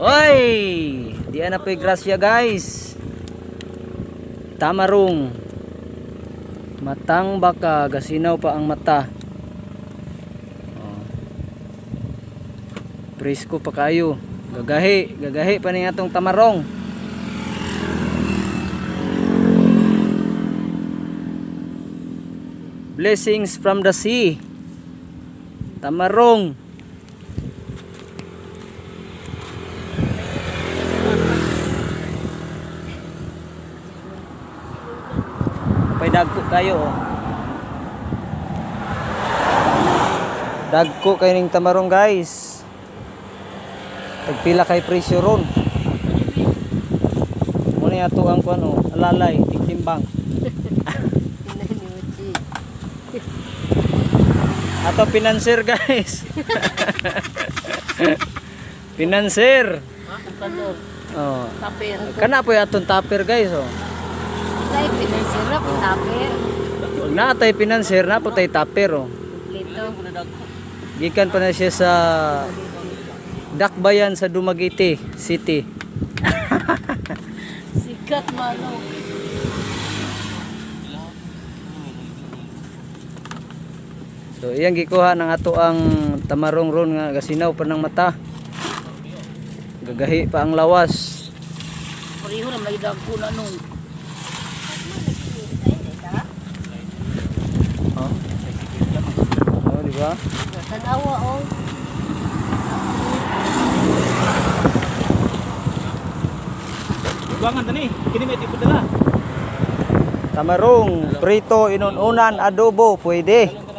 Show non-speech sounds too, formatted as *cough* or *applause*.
Oy! Di na po'y grasya guys. Tamarong. Matang baka, gasinaw pa ang mata. Oh. Presko pa kayo. Gagahi, gagahi pa ni atong tamarong. Blessings from the sea. Tamarong. Pay dagko kayo oh. Dagko kayo ning tamarong guys. Tagpila kay presyo ron. Muna ato ang kuan oh, alalay, tigtimbang. *laughs* Ato pinanser guys. *laughs* pinanser. Oh. Tapir. Kana po atong tupper guys oh. Ay, pinasirap, tapir. Na tay pinanser na po tay tupper oh. Lito. Gikan pa na siya sa Dakbayan sa Dumaguete City. *laughs* Sikat mano. So iyang gikuha ng ato ang tamarong ron nga gasinaw pa ng mata. Gagahi pa ang lawas. Pareho lang lagi dagko na nung. Oh. Oh, di ba? Tanawa oh. Buangan tani, kini may tipo dala. Tamarong, prito, inununan, adobo, pwede.